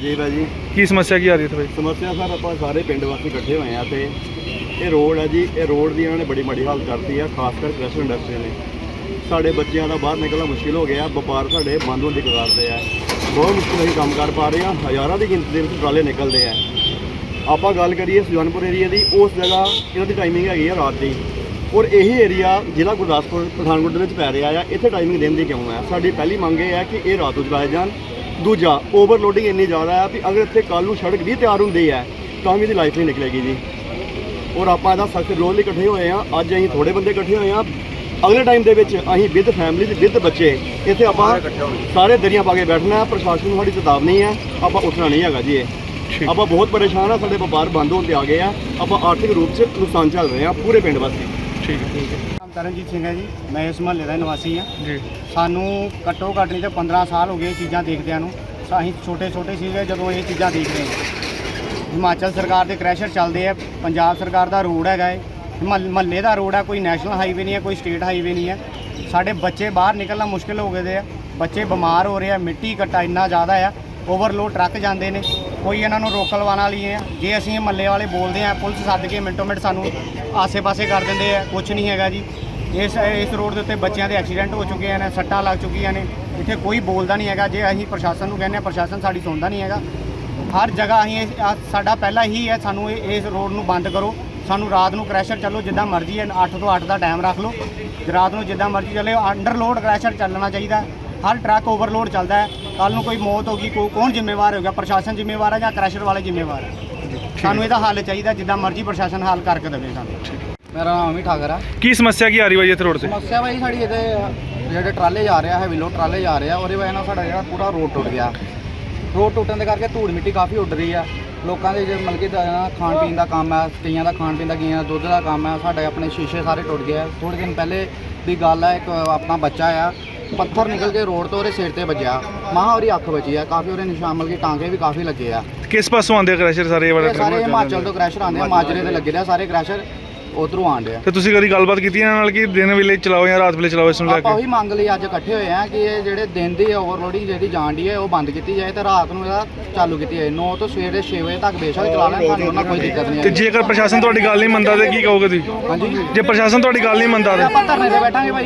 ਜੀ ਕੀ ਸਮੱਸਿਆ ਕੀ ਆ ਰਹੀ ਹੈ ਇੱਥੇ ਸਮੱਸਿਆ ਸਰ ਆਪਾਂ ਸਾਰੇ ਪਿੰਡ ਵਾਸੀ ਇਕੱਠੇ ਹੋਏ ਆ ਤੇ ਇਹ ਰੋਡ ਹੈ ਜੀ ਇਹ ਰੋਡ ਦੀ ਇਹਨਾਂ ਨੇ ਬੜੀ ਮਾੜੀ ਹਾਲਤ ਕਰਤੀ ਆ ਖਾਸ ਕਰ ਕ੍ਰੈਸ਼ਰ ਇੰਡਸਟਰੀ ਨੇ। ਸਾਡੇ ਬੱਚਿਆਂ ਦਾ ਬਾਹਰ ਨਿਕਲਣਾ ਮੁਸ਼ਕਿਲ ਹੋ ਗਿਆ ਵਪਾਰ ਸਾਡੇ ਬੰਦ ਹੋਣ ਦੀ ਕਗਾਰ ਤੇ ਆ। ਬਹੁਤ ਮੁਸ਼ਕਿਲ ਅਸੀਂ ਕੰਮ ਕਰ ਪਾ ਰਹੇ ਆ ਹਜ਼ਾਰਾਂ ਦੀ ਗਿਣਤੀ ਦੇ ਵਿੱਚ ਟਰਾਲੇ ਨਿਕਲਦੇ ਆ। ਆਪਾਂ ਗੱਲ ਕਰੀਏ ਸੁਜਾਨਪੁਰ ਏਰੀਆ ਦੀ ਉਸ ਜਗ੍ਹਾ ਇਹਨਾਂ ਦੀ ਟਾਈਮਿੰਗ ਹੈਗੀ ਆ ਰਾਤ ਦੀ। ਔਰ ਇਹੀ ਏਰੀਆ ਜ਼ਿਲ੍ਹਾ ਗੁਰਦਾਸਪੁਰ ਪਠਾਨਕੋਟ ਦੇ ਵਿੱਚ ਪੈ ਰਿਹਾ ਆ ਇੱਥੇ ਟਾਈਮਿੰਗ ਦਿਨ ਦੀ ਕਿਉਂ ਹੈ ਸਾਡੀ ਪਹਿਲੀ ਮੰਗ ਇਹ ਹੈ ਕਿ ਇਹ ਰਾਤ ਨੂੰ ਚਲਾਏ ਜਾਣ। ਦੂਜਾ ਓਵਰਲੋਡਿੰਗ ਇੰਨੀ ਜ਼ਿਆਦਾ ਹੈ ਵੀ ਅਗਰ ਇੱਥੇ ਕੱਲ ਨੂੰ ਸੜਕ ਵੀ ਤਿਆਰ ਹੁੰਦੀ ਹੈ ਤਾਂ ਵੀ ਇਹਦੀ ਲਾਈਫ ਨਹੀਂ ਨਿਕਲੇਗੀ ਜੀ। ਔਰ ਆਪਾਂ ਇਹਦਾ ਸਖਤ ਵਿਰੋਧ ਲਈ ਇਕੱਠੇ ਹੋਏ ਆ ਅੱਜ ਅਸੀਂ ਥੋੜੇ ਬੰਦੇ ਇਕੱਠੇ ਹੋਏ ਆ ਅਗਲੇ ਟਾਈਮ ਦੇ ਵਿੱਚ ਅਸੀਂ ਵਿਦ ਫੈਮਿਲੀ ਤੇ ਵਿਦ ਬੱਚੇ ਇੱਥੇ ਆਪਾਂ ਸਾਰੇ ਦਰੀਆਂ ਪਾ ਕੇ ਬੈਠਣਾ ਹੈ। ਪ੍ਰਸ਼ਾਸਨ ਨੂੰ ਸਾਡੀ ਚੇਤਾਵਨੀ ਹੈ। ਆਪਾਂ ਉੱਠਣਾ ਨਹੀਂ ਹੈਗਾ ਜੀ ਇਹ। ਆਪਾਂ ਬਹੁਤ ਪਰੇਸ਼ਾਨ ਆ ਸਾਡੇ ਵਪਾਰ ਬੰਦ ਹੋਣ ਤੇ ਆ ਗਏ ਆ। ਆਪਾਂ ਆਰਥਿਕ ਰੂਪ 'ਚ ਨੁਕਸਾਨ ਝੱਲ ਰਹੇ ਆ ਪੂਰੇ ਪਿੰਡ ਵਾਸੀ ਠੀਕ ਹੈ। ਤਰਨਜੀਤ ਸਿੰਘ ਹੈ ਜੀ। ਮੈਂ ਇਸ ਮਹੱਲੇ ਦਾ ਨਿਵਾਸੀ ਹਾਂ। ਜੀ। ਸਾਨੂੰ ਘੱਟੋ ਘੱਟ ਨਹੀਂ ਤੇ 15 ਸਾਲ ਹੋ ਗਏ ਇਹ ਚੀਜ਼ਾਂ ਦੇਖਦਿਆਂ ਨੂੰ। ਅਸੀਂ ਛੋਟੇ ਛੋਟੇ ਸੀਗੇ ਜਦੋਂ ਇਹ ਚੀਜ਼ਾਂ ਦੇਖ ਰਹੇ ਹਾਂ। ਹਿਮਾਚਲ ਸਰਕਾਰ ਦੇ ਕ੍ਰੈਸ਼ਰ ਚੱਲਦੇ ਆ। ਪੰਜਾਬ ਸਰਕਾਰ ਦਾ ਰੋਡ ਹੈਗਾ ਹੈ ਮਹੱਲੇ ਦਾ ਰੋਡ ਹੈ ਕੋਈ ਨੈਸ਼ਨਲ ਹਾਈਵੇ ਨਹੀਂ ਹੈ ਕੋਈ ਸਟੇਟ ਹਾਈਵੇ ਨਹੀਂ ਹੈ ਸਾਡੇ ਬੱਚੇ ਬਾਹਰ ਨਿਕਲਣਾ ਮੁਸ਼ਕਿਲ ਹੋ ਗਏ ਦੇ ਆ। ਬੱਚੇ ਬਿਮਾਰ ਹੋ ਰਹੇ ਆ ਮਿੱਟੀ ਘੱਟਾ ਇੰਨਾ ਜ਼ਿਆਦਾ ਆ। ਓਵਰਲੋਡ ਟਰੱਕ ਜਾਂਦੇ ਨੇ। ਕੋਈ ਇਹਨਾਂ ਨੂੰ ਰੋਕ ਵਾਲਾ ਨਹੀਂ ਹੈ। ਜੇ ਅਸੀਂ ਇਹ ਮਹੱਲੇ ਵਾਲੇ ਬੋਲਦੇ ਆ ਪੁਲਿਸ ਸੱਦ ਕੇ ਮਿੰਟੋ ਮਿੰਟ ਸਾਨੂੰ ਆਸੇ-ਪਾਸੇ ਕਰ ਦਿੰਦੇ ਆ ਕੁਝ ਨਹੀਂ ਹੈਗਾ ਜੀ। ਇਸ ਇਸ ਰੋਡ ਦੇ ਉੱਤੇ ਬੱਚਿਆਂ ਦੇ ਐਕਸੀਡੈਂਟ ਹੋ ਚੁੱਕੇ ਨੇ, ਸੱਟਾਂ ਲੱਗ ਚੁੱਕੀਆਂ ਨੇ। ਇੱਥੇ ਕੋਈ ਬੋਲਦਾ ਨਹੀਂ ਹੈਗਾ। ਜੇ ਅਸੀਂ ਪ੍ਰਸ਼ਾਸਨ ਨੂੰ ਕਹਿੰਦੇ ਆ ਪ੍ਰਸ਼ਾਸਨ ਸਾਡੀ ਸੁਣਦਾ ਨਹੀਂ ਹੈਗਾ। ਹਰ ਜਗ੍ਹਾ ਅਸੀਂ ਇਹ- ਸਾਡਾ ਪਹਿਲਾ ਹੀ ਹੈ, ਸਾਨੂੰ ਇਹ- ਇਸ ਰੋਡ ਨੂੰ ਬੰਦ ਕਰੋ। ਸਾਨੂੰ ਰਾਤ ਨੂੰ ਕ੍ਰੈਸ਼ਰ ਚੱਲੋ, ਜਿੱਦਾਂ ਮਰਜ਼ੀ ਹੈ 8 ਤੋਂ 8 ਦਾ ਟਾਈਮ ਰੱਖ ਲਓ। ਰਾਤ ਨੂੰ ਜਿੱਦਾਂ ਮਰਜ਼ੀ ਚੱਲੇ, ਅੰਡਰਲੋਡ ਕ੍ਰੈਸ਼ਰ ਚੱਲਣਾ ਚਾਹੀਦਾ। ਹਰ ਟਰੱਕ ਓਵਰਲੋਡ ਚੱਲਦਾ ਹੈ। ਕੱਲ ਨੂੰ ਕੋਈ ਮੌਤ ਹੋ ਗਈ ਕੋ ਕੌਣ ਜ਼ਿੰਮੇਵਾਰ ਹੋਗਾ ਪ੍ਰਸ਼ਾਸਨ ਜ਼ਿੰਮੇਵਾਰ ਹੈ ਜਾਂ ਕ੍ਰੈਸ਼ਰ ਵਾਲੇ ਜ਼ਿੰਮੇਵਾਰ ਹੈ? ਸਾਨੂੰ ਇਹਦਾ ਹੱਲ ਚਾਹੀਦਾ ਜਿੱਦਾਂ ਮਰਜ਼ੀ ਪ੍ਰਸ਼ਾਸਨ ਹੱਲ ਕਰਕੇ ਦੇਵੇ ਸਾਨੂੰ। ਮੇਰਾ ਨਾਮ ਅਮਿਤ ਠਾਕਰ ਆ। ਕੀ ਸਮੱਸਿਆ ਕੀ ਆ ਰਹੀ ਬਾਈ ਇੱਥੇ ਰੋਡ ਤੇ? ਸਮੱਸਿਆ ਬਾਈ ਸਾਡੀ ਇਹਦੇ ਜਿਹੜੇ ਟਰਾਲੇ ਜਾ ਰਿਹਾ ਹੈ ਵਿਲੋ ਟਰਾਲੇ ਜਾ ਰਿਹਾ ਉਹਦੇ ਵਜ੍ਹਾ ਨਾਲ ਸਾਡਾ ਜਿਹੜਾ ਪੂਰਾ ਰੋਡ ਟੁੱਟ ਗਿਆ। ਰੋਡ ਟੁੱਟਣ ਦੇ ਕਰਕੇ ਧੂੜ ਮਿੱਟੀ ਕਾਫੀ ਉੱਡ ਰਹੀ ਆ। ਲੋਕਾਂ ਦੇ ਜੇ ਮਤਲਬ ਕਿ ਦਾ- ਖਾਣ ਪੀਣ ਦਾ ਕੰਮ ਹੈ ਕਈਆਂ ਦਾ ਖਾਣ ਪੀਣ ਦਾ ਕਈਆਂ ਦਾ ਦੁੱਧ ਦਾ ਕੰਮ ਹੈ ਸਾਡੇ ਆਪਣੇ ਸ਼ੀਸ਼ੇ ਸਾਰੇ ਟੁੱਟ ਗਏ ਆ। ਥੋੜੇ ਦਿਨ ਪਹਿਲੇ ਦੀ ਗੱਲ ਹੈ ਇੱਕ ਆਪਣਾ ਬੱਚਾ ਆ ਪੱਥਰ ਨਿਕਲ ਕੇ ਰੋਡ ਤੋਂ ਉਹਦੇ ਸਿਰ ਤੇ ਵੱਜਿਆ। ਮਾਂ ਉਹਦੀ ਅੱਖ ਬਚੀ ਆ ਕਾਫੀ ਉਹਦੇ ਨਿਸ਼ਾਨ ਮਤਲਬ ਕਿ ਟਾਂਗੇ ਵੀ ਕਾਫੀ ਲੱਗੇ ਆ। ਕਿਸ ਪਾਸੋਂ ਆਉਂਦੇ ਆ ਕ੍ਰੈਸ਼ਰ ਸਾਰੇ ਇਹ ਵਾਲਾ? ਇਹ ਸਾਰੇ ਹਿਮਾਚਲ ਤੋਂ ਕ੍ਰੈਸ਼ਰ ਆਉਂਦੇ ਆ ਮਾਜਰੇ ਤੇ ਲੱਗੇ ਦੇ ਆ ਸਾਰੇ ਕ੍ਰੈਸ਼ਰ ਉਧਰੋਂ ਆਉਂਦੇ ਆ। ਤੇ ਤੁਸੀਂ ਕਦੀ ਗੱਲਬਾਤ ਕੀਤੀ ਇਹਨਾਂ ਨਾਲ ਕਿ ਦਿਨ ਵੇਲੇ ਚਲਾਓ ਜਾਂ ਰਾਤ ਵੇਲੇ ਚਲਾਓ ਇਸ ਨੂੰ ਲੈ ਆਪਾਂ ਕੇ? ਉਹੀ ਮੰਗ ਲਈ ਅੱਜ ਇਕੱਠੇ ਹੋਏ ਆ ਕਿ ਇਹ ਜਿਹੜੇ ਦਿਨ ਦੀ ਓਵਰਲੋਡਿੰਗ ਜਿਹੜੀ ਜਾਣ ਦੀ ਹੈ ਉਹ ਬੰਦ ਕੀਤੀ ਜਾਏ ਤੇ ਰਾਤ ਨੂੰ ਇਹਦਾ ਚਾਲੂ ਕੀਤੀ ਜਾਏ। 9 ਤੋਂ ਸਵੇਰੇ 6 ਵਜੇ ਤੱਕ ਬੇਸ਼ੱਕ ਚਲਾ ਲੈਣ ਸਾਨੂੰ ਉਹਨਾਂ ਕੋਈ ਦਿੱਕਤ ਨਹੀਂ ਤੇ ਜੇਕਰ ਪ੍ਰਸ਼ਾਸਨ ਤੁਹਾਡੀ ਗੱਲ ਨਹੀਂ ਮੰਨਦਾ ਤੇ ਕੀ ਕਹੋਗੇ ਤੁਸੀਂ? ਹਾਂਜੀ। ਜੇ ਪ੍ਰਸ਼ਾਸਨ ਤੁਹਾਡੀ ਗੱਲ ਨਹੀਂ ਮੰਨਦਾ ਤੇ? ਆਪਾਂ ਧਰਨੇ ਤੇ ਬੈਠਾਂਗੇ ਭਾਈ